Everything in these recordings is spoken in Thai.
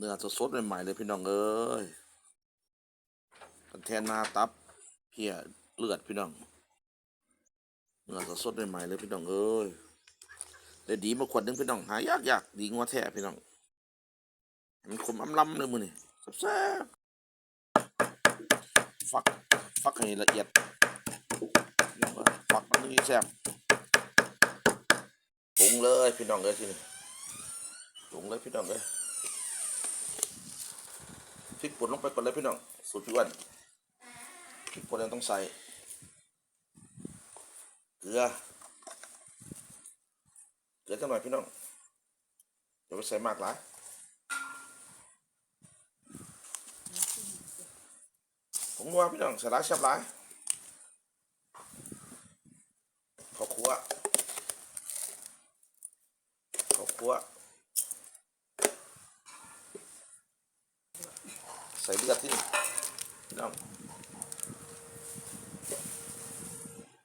เนื้อสดๆใหม่ๆเลยพี่น้องเอ้ยแทนหน้าตับเพียเลือดพี่น้องเนื้อสดๆใหม่ๆเลยพี่น้องเอ้ยได้ดีมาขวดหนึงพี่น้องหายากยากดีงัวแท้พี่น้องมันขมอำลำเลยมือนี่แซ่บฟักฟักให้ละเอียดพี่น้องเอ้ยฟักมันนี่แซ่บปรุงเลยพี่น้องเอ้ยทีนี้ปรุงเลยพี่น้องเอ้ย พริกป่นลงไปก่อนเลยพี่น้องสูตรพี่อ้วันพริกป่นยังต้องใส่เกลือเกลือจังหน่อยพี่น้องอย่าไปใส่มากหลายผมนัวพี่น้องใส่หลายแซ่บหลายข้าวคั่วข้าวคั่ว ส่เลือดที่นี่พี่น้อง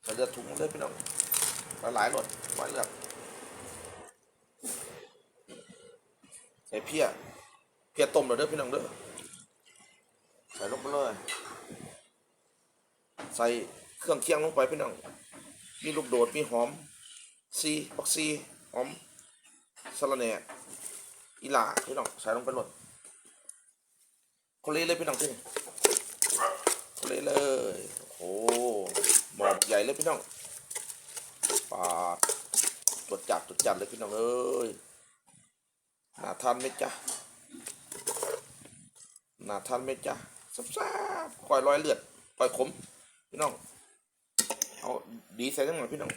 ใส่เลือดถุงเลยพี่น้องหลายหลายหลดไว้เลือดใส่เพี้ยเพี้ยต้มเลยเด้อพี่น้องเด้อใส่ลงไปเลยใส่เครื่องเคียงลงไปพี่น้อง มีลูกโดด มีหอม ซีปักซี หอมสะระแหน่อีหล่าพี่น้อง ใส่ลงไปหมด คนเละเลยพี่น้องที่นี่คนเละเลยโอ้โหหมอบใหญ่เลยพี่น้องปาดตรวจจับตรวจจับเลยพี่น้องเอ้ยน่าทานไหมจ๊ะน่าทานไหมจ๊ะซับซับคอยร้อยเลือดคอยขมพี่น้องเอาดีใส่ทั้งหมดพี่น้อง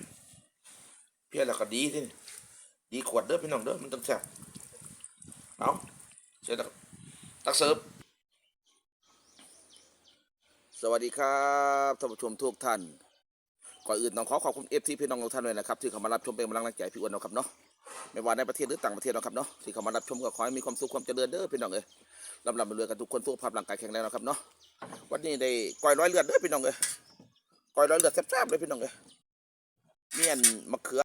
เพี้ยแล้วก็ดีที่นี่ดีขวดเด้อพี่น้องเด้อมันต้องแซ่บเอาเสร็จแล้วตักเสิร์ฟ สวัสดีครับท่านผู้ชมทุกท่านก่อนอื่นต้องขอขอบคุณเอฟทีพี่น้องทุกท่านเลยนะครับที่เข้ามารับชมเป็นกำลังใจพี่อ้วนนะครับเนาะไม่ว่าในประเทศหรือต่างประเทศนะครับเนาะที่เข้ามารับชมก็ขอให้มีความสุขความเจริญเด้อพี่น้องเอ้ยลำลำเรือกันทุกคนทุกภาพร่างกายแข็งแรงนะครับเนาะวันนี้ได้ก้อยร้อยเลือดเด้อพี่น้องเอ้ยก้อยร้อยเลือดแซ่บๆเลยพี่น้องเอ้ยเมียนมะเขือ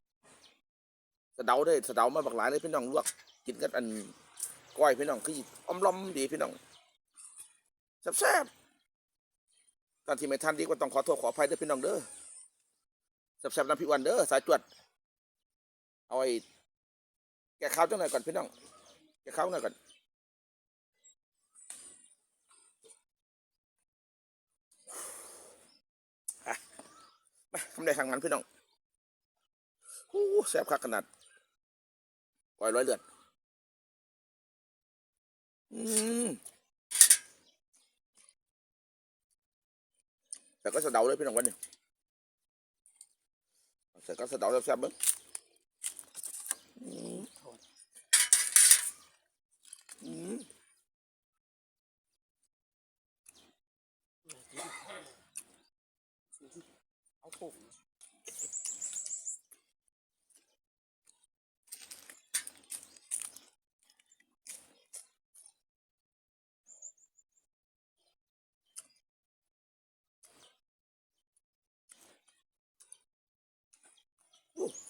สะเดาเด้สะเดามาบักหลายเลยพี่น้องลวกกินกันอันก้อยพี่น้องคืออ้อมล้อมดีพี่น้องแซ่บๆ การที่ไม่ทันดีก็ต้องขอโทษขออภัยด้วยพี่น้องเด้อแซ่บๆน้ำพี่วันเด้อสายจวดเอาไอ้แกข้าวจังหน่อยก่อนพี่น้องแกข้าวหน่อยก่อนมาทำได้ทางนั้นพี่น้องโอ้แซ่บคักขนาดปล่อยร้อยเลือดอืม แต่ก็สะเดาเลยพี่น้องวันนี้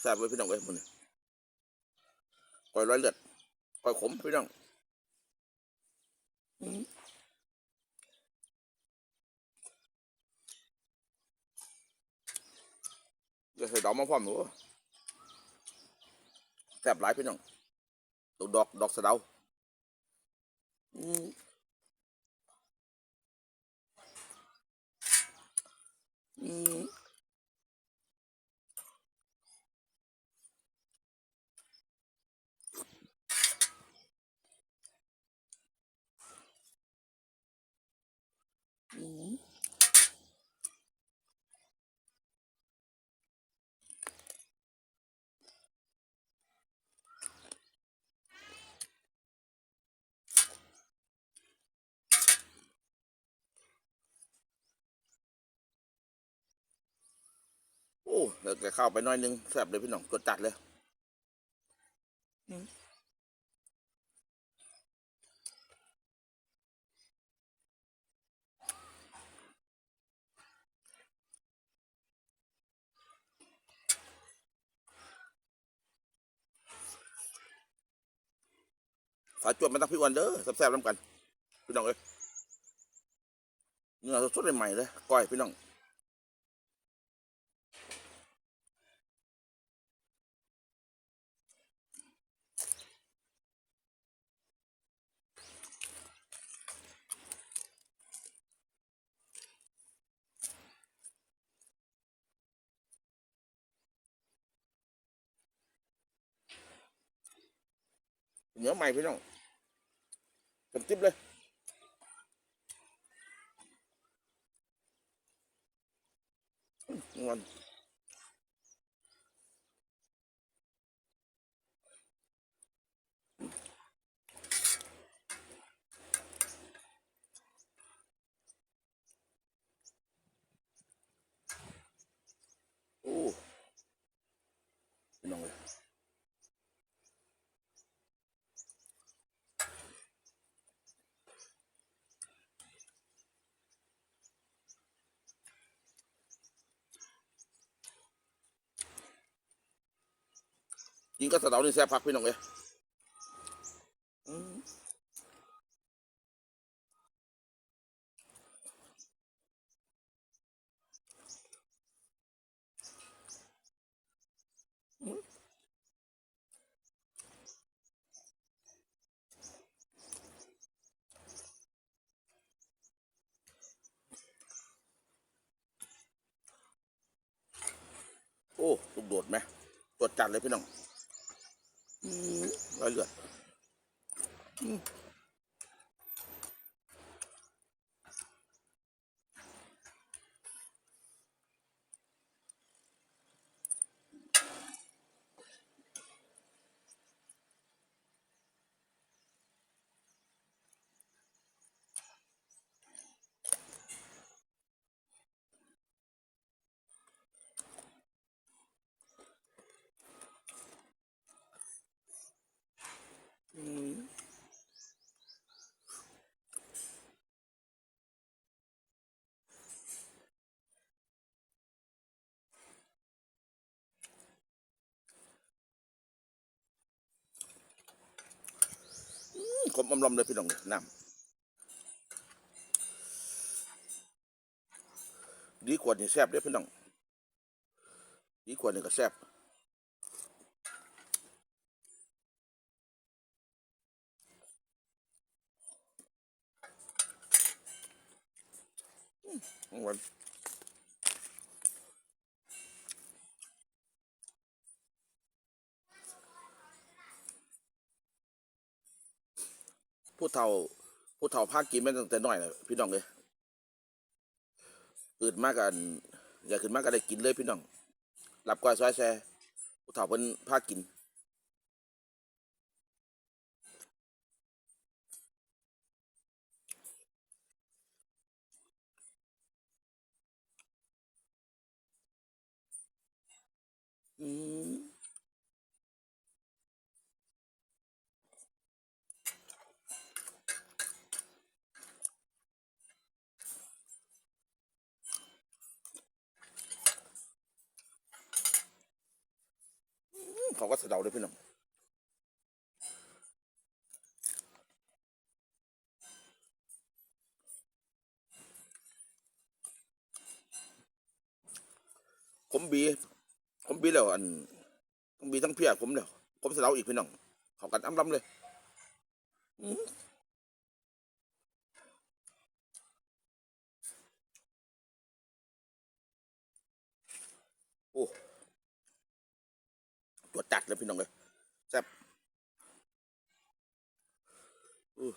แต่ก็สาแซ่บๆเบิ้พี่น้องเว้ยมันนี่ก้อยร้อยเลือดก้อยขมพี่น้องจะใส่ดอกมาพร้อมหนูแซ่บหลายพี่น้องดอกดอกดอกสะเดา เดี๋ยวแกเข้าไปน้อยนึงแซ่บเลยพี่น้องกดจัดเลยฝาจวดมาตั้งพี่วันเด้อแซ่บๆน้ำกัน พี่น้องเอ้ยเนื้อสดๆใหม่เลยก้อยพี่น้อง เนื้อใหม่พี่น้องเต็มติ๊บเลยอื้อมัน ยิงก็สะเดานี่แซ่บพักพี่น้องเลยอืมอืมโอ้ลูกโดดไหมตรวจจัดเลยพี่น้อง อืมร้อ ขมอมลำเลยพี่น้องน้ำดีกว่านี่แซ่บเด้พี่น้องดีกว่านี่ก็แซ่บอืมวาน ผู้เฒ่า ผู้เฒ่าภาคกินมาตั้งแต่น้อยเลยพี่น้องเลยอื่นมากกันอยากขึ้นมากก็ได้กินเลยพี่น้องหลับก้อยซอยแซ่ผู้เฒ่าเพิ่นภาคกินอืม เขาก็สะเดาเลยพี่น้องผมบี ผมบีแล้วอันผมบีทั้งเพียผมแล้วผมสะเดาอีกพี่น้องเขากันอ้ำลำเลยโอ้ ตัวจัดเลยพี่น้องเลยแซ่บอู้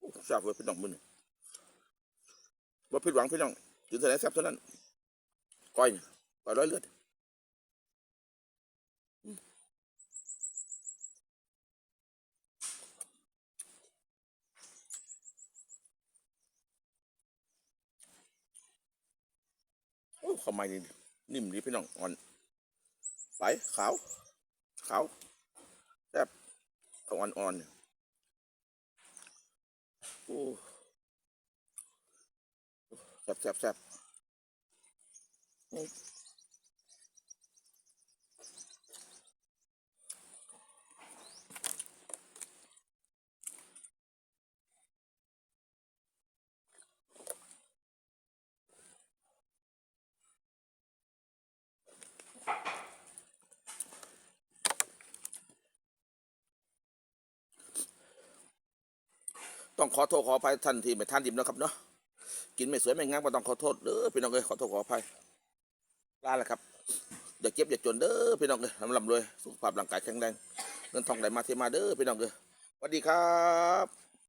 อู้แซ่บเลยพี่น้องมึงว่าผิดหวังพี่น้องกินเท่าไหร่แซ่บเท่านั้นก้อยก้อยร้อยเลือด ข้าวไม้นี่นิ่มดีพี่น้องอ่อนไปขาวขาวแซ่บข้าวอ่อนๆโอ้แซ่บแซ่บแซ่บ ต้องขอโทษขออภัยท่านที่ไม่ท่านดิบนะครับเนาะกินไม่สวยไม่งามก็ต้องขอโทษเด้อพี่น้องเลยขอโทษขออภัยลาแล้วครับอย่าเก็บอย่าจนเด้อพี่น้องเลยลำลำรวยสุขภาพร่างกายแข็งแรงเงินทองไหลมาเทมาเด้อพี่น้องเลยสวัสดีครับ